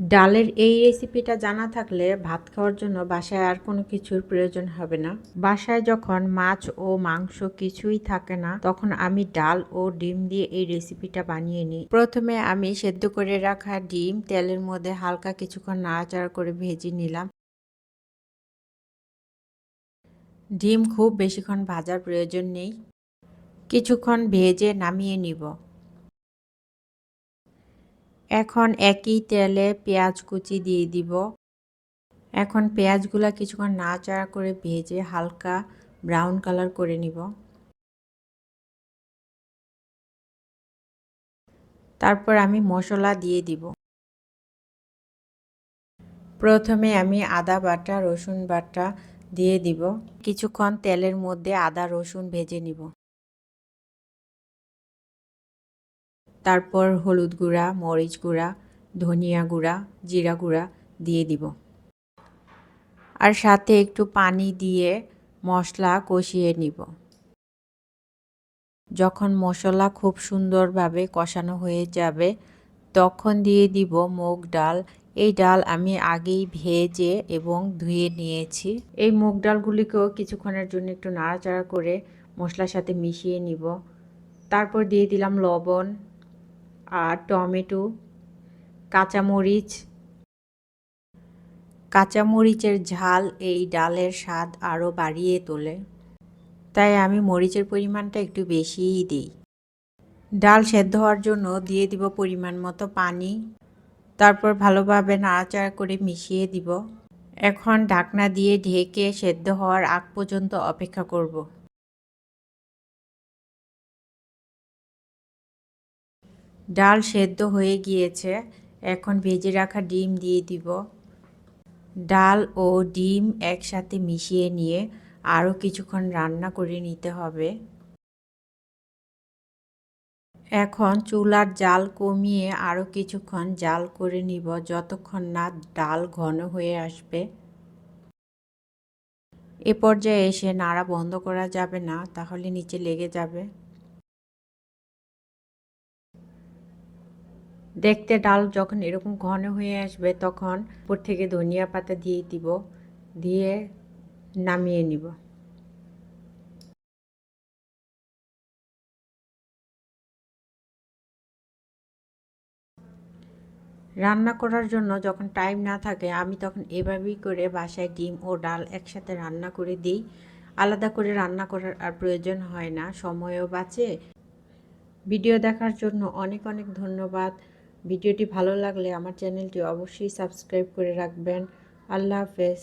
ডালের এই রেসিপিটা জানা থাকলে ভাত খাওয়ার জন্য বাসায় আর কোনো কিছুর প্রয়োজন হবে না। বাসায় যখন মাছ ও মাংস কিছুই থাকে না, তখন আমি ডাল ও ডিম দিয়ে এই রেসিপিটা বানিয়ে নিই। প্রথমে আমি সেদ্ধ করে রাখা ডিম তেলের মধ্যে হালকা কিছুক্ষণ নাড়াচাড়া করে ভেজে নিলাম। ডিম খুব বেশিক্ষণ ভাজার প্রয়োজন নেই। কিছুক্ষণ ভেজে নামিয়ে নিব। এখন একই তেলে পেঁয়াজ কুচি দিয়ে দিব। এখন পেঁয়াজগুলা কিছুক্ষণ নাড়াচাড়া করে ভেজে হালকা ব্রাউন কালার করে নিব। তারপর আমি মশলা দিয়ে দিব। প্রথমে আমি আদা বাটা, রসুন বাটা দিয়ে দিব। কিছুক্ষণ তেলের মধ্যে আদা, রসুন ভেজে নিব। তারপর হলুদ গুঁড়া, মরিচ গুঁড়া, ধনিয়া গুঁড়া, জিরা গুঁড়া দিয়ে দিব। আর সাথে একটু পানি দিয়ে মশলা কষিয়ে নিব। যখন মশলা খুব সুন্দরভাবে কষানো হয়ে যাবে, তখন দিয়ে দিব মুগ ডাল। এই ডাল আমি আগেই ভেজে এবং ধুয়ে নিয়েছি। এই মুগ ডালগুলিকেও কিছুক্ষণের জন্য একটু নাড়াচাড়া করে মশলার সাথে মিশিয়ে নিব। তারপর দিয়ে দিলাম লবণ। আর টমেটো, কাঁচামরিচ। কাঁচামরিচের ঝাল এই ডালের স্বাদ আরও বাড়িয়ে তোলে। তাই আমি মরিচের পরিমাণটা একটু বেশিই দিই। ডাল সেদ্ধ হওয়ার জন্য দিয়ে দিব পরিমাণ মতো পানি। তারপর ভালোভাবে নাড়াচাড়া করে মিশিয়ে দিব। এখন ঢাকনা দিয়ে ঢেকে সেদ্ধ হওয়ার আগ পর্যন্ত অপেক্ষা করব। ডাল সেদ্ধ হয়ে গিয়েছে। এখন ভেজে রাখা ডিম দিয়ে দিব। ডাল ও ডিম একসাথে মিশিয়ে নিয়ে আরও কিছুক্ষণ রান্না করে নিতে হবে। এখন চুলার জাল কমিয়ে আরও কিছুক্ষণ জাল করে নিব যতক্ষণ না ডাল ঘন হয়ে আসবে। এ পর্যায়ে এসে নাড়া বন্ধ করা যাবে না, তাহলে নিচে লেগে যাবে। দেখতে ডাল যখন এরকম ঘন হয়ে আসবে, তখন উপর থেকে ধনিয়া পাতা দিয়ে দিব, দিয়ে নামিয়ে নিব। রান্না করার জন্য যখন টাইম না থাকে, আমি তখন এভাবেই করে বাসায় ডিম ও ডাল একসাথে রান্না করে দিই। আলাদা করে রান্না করার আর প্রয়োজন হয় না, সময়ও বাঁচে। ভিডিও দেখার জন্য অনেক অনেক ধন্যবাদ। ভিডিওটি ভালো লাগলে আমার চ্যানেলটি অবশ্যই সাবস্ক্রাইব করে রাখবেন। আল্লাহ হাফেজ।